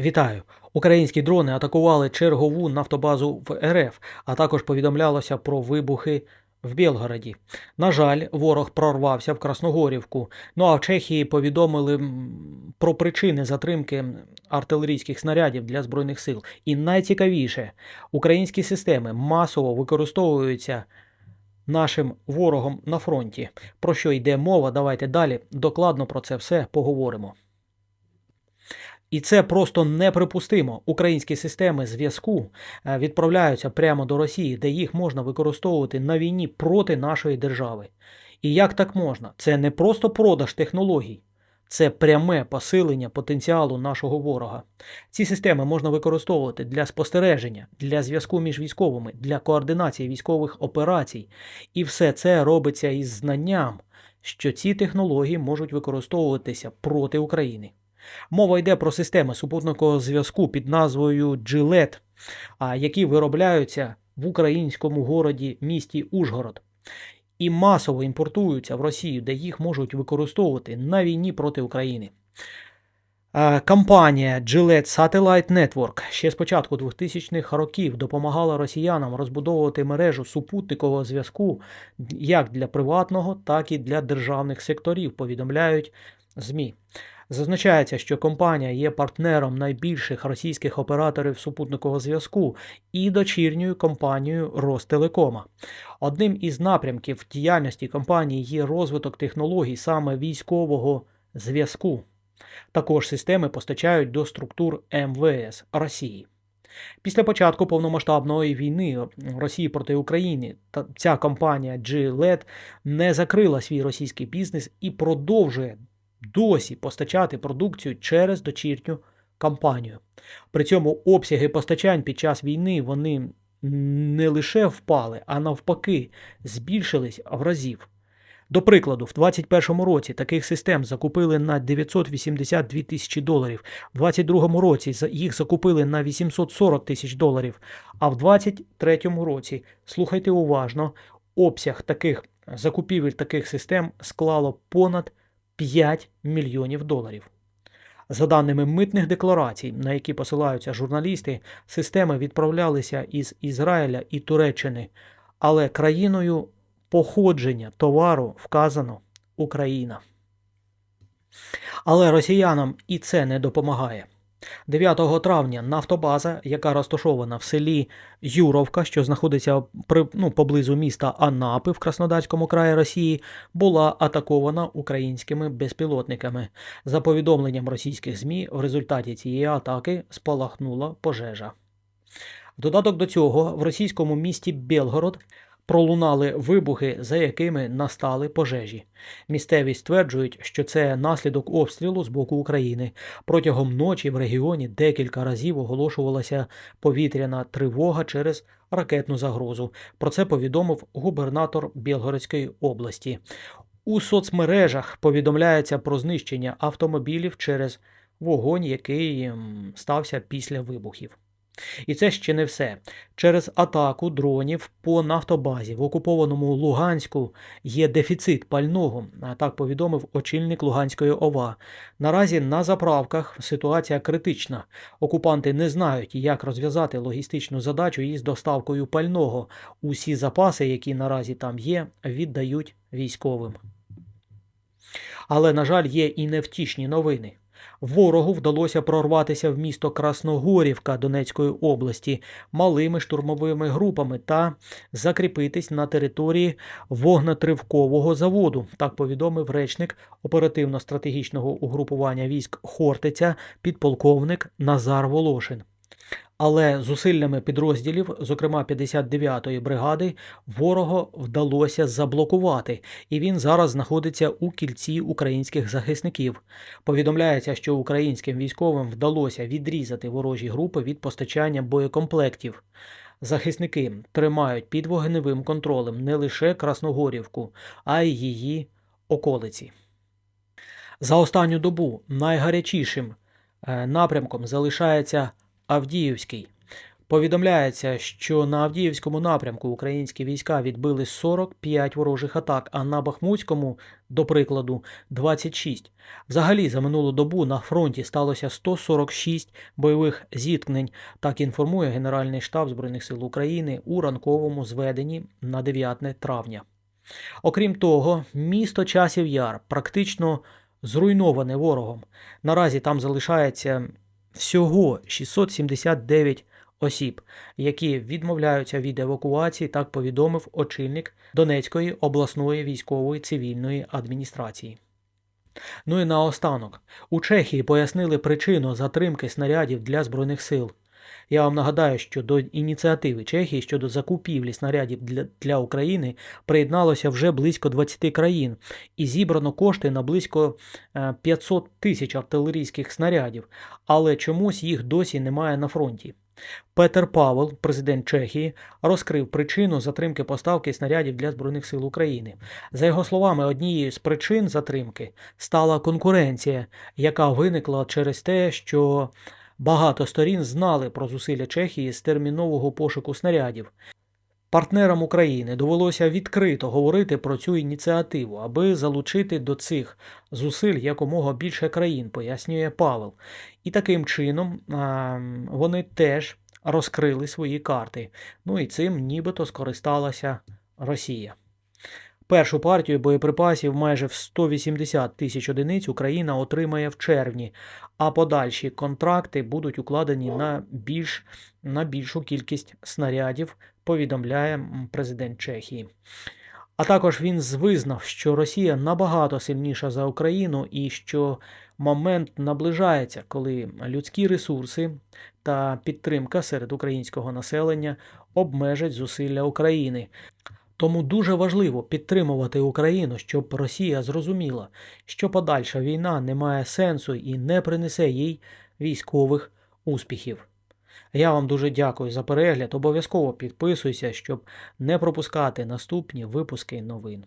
Вітаю! Українські дрони атакували чергову нафтобазу в РФ, а також повідомлялося про вибухи в Білгороді. На жаль, ворог прорвався в Красногорівку. Ну а в Чехії повідомили про причини затримки артилерійських снарядів для збройних сил. І найцікавіше, українські системи масово використовуються нашим ворогом на фронті. Про що йде мова? Давайте далі докладно про це все поговоримо. І це просто неприпустимо. Українські системи зв'язку е, відправляються прямо до Росії, де їх можна використовувати на війні проти нашої держави. І як так можна? Це не просто продаж технологій, це пряме посилення потенціалу нашого ворога. Ці системи можна використовувати для спостереження, для зв'язку між військовими, для координації військових операцій. І все це робиться із знанням, що ці технології можуть використовуватися проти України. Мова йде про системи супутникового зв'язку під назвою а, які виробляються в українському городі місті Ужгород і масово імпортуються в Росію, де їх можуть використовувати на війні проти України. Е, Компанія Gillette Satellite Network ще з початку 2000-х років допомагала росіянам розбудовувати мережу супутникового зв'язку як для приватного, так і для державних секторів, повідомляють ЗМІ. Зазначається, що компанія є партнером найбільших російських операторів супутникового зв'язку і дочірньою компанією Ростелекома. Одним із напрямків діяльності компанії є розвиток технологій саме військового зв'язку. Також системи постачають до структур МВС Росії. Після початку повномасштабної війни Росії проти України та ця компанія G-LED не закрила свій російський бізнес і продовжує досі постачати продукцію через дочірню компанію. При цьому обсяги постачань під час війни вони не лише впали, а навпаки збільшились в разів. До прикладу, в 2021 році таких систем закупили на 982 тисячі доларів, в 2022 році їх закупили на 840 тисяч доларів, а в 2023 році, слухайте уважно, обсяг таких закупівель таких систем склало понад 5 мільйонів доларів. За даними митних декларацій, на які посилаються журналісти, системи відправлялися із Ізраїля і Туреччини, але країною походження товару вказано Україна. Але росіянам і це не допомагає. 9 травня нафтобаза, яка розташована в селі Юровка, що знаходиться при, ну, поблизу міста Анапи в Краснодарському краї Росії, була атакована українськими безпілотниками. За повідомленням російських ЗМІ, в результаті цієї атаки спалахнула пожежа. Додаток до цього в російському місті Белгород пролунали вибухи, за якими настали пожежі. Місцеві стверджують, що це наслідок обстрілу з боку України. Протягом ночі в регіоні декілька разів оголошувалася повітряна тривога через ракетну загрозу. Про це повідомив губернатор Білгородської області. У соцмережах повідомляється про знищення автомобілів через вогонь, який стався після вибухів. І це ще не все. Через атаку дронів по нафтобазі в окупованому Луганську є дефіцит пального, так повідомив очільник Луганської ОВА. Наразі на заправках ситуація критична. Окупанти не знають, як розв'язати логістичну задачу із доставкою пального. Усі запаси, які наразі там є, віддають військовим. Але, на жаль, є і невтішні новини. Ворогу вдалося прорватися в місто Красногорівка Донецької області малими штурмовими групами та закріпитись на території вогнетривкового заводу. Так повідомив речник оперативно-стратегічного угрупування військ Хортиця, підполковник Назар Волошин. Але зусиллями підрозділів, зокрема 59-ї бригади, ворога вдалося заблокувати, і він зараз знаходиться у кільці українських захисників. Повідомляється, що українським військовим вдалося відрізати ворожі групи від постачання боєкомплектів. Захисники тримають під вогневим контролем не лише Красногорівку, а й її околиці. За останню добу найгарячішим е, напрямком залишається Авдіївський. Повідомляється, що на Авдіївському напрямку українські війська відбили 45 ворожих атак, а на Бахмутському, до прикладу, 26. Взагалі, за минулу добу на фронті сталося 146 бойових зіткнень, так інформує Генеральний штаб Збройних сил України у ранковому зведенні на 9 травня. Окрім того, місто Часів Яр практично зруйноване ворогом. Наразі там залишається всього 679 осіб, які відмовляються від евакуації, так повідомив очільник Донецької обласної військової цивільної адміністрації. Ну і наостанок. У Чехії пояснили причину затримки снарядів для Збройних сил. Я вам нагадаю, що до ініціативи Чехії щодо закупівлі снарядів для, для України приєдналося вже близько 20 країн, і зібрано кошти на близько е, 500 тисяч артилерійських снарядів, але чомусь їх досі немає на фронті. Петер Павел, президент Чехії, розкрив причину затримки поставки снарядів для Збройних сил України. За його словами, однією з причин затримки стала конкуренція, яка виникла через те, що багато сторін знали про зусилля Чехії з термінового пошуку снарядів. Партнерам України довелося відкрито говорити про цю ініціативу, аби залучити до цих зусиль якомога більше країн, пояснює Павел. І таким чином вони теж розкрили свої карти. Ну і цим нібито скористалася Росія. Першу партію боєприпасів майже в 180 тисяч одиниць Україна отримає в червні, а подальші контракти будуть укладені на, більш, на більшу кількість снарядів, повідомляє президент Чехії. А також він визнав, що Росія набагато сильніша за Україну і що момент наближається, коли людські ресурси та підтримка серед українського населення обмежать зусилля України. Тому дуже важливо підтримувати Україну, щоб Росія зрозуміла, що подальша війна не має сенсу і не принесе їй військових успіхів. Я вам дуже дякую за перегляд. Обов'язково підписуйся, щоб не пропускати наступні випуски новин.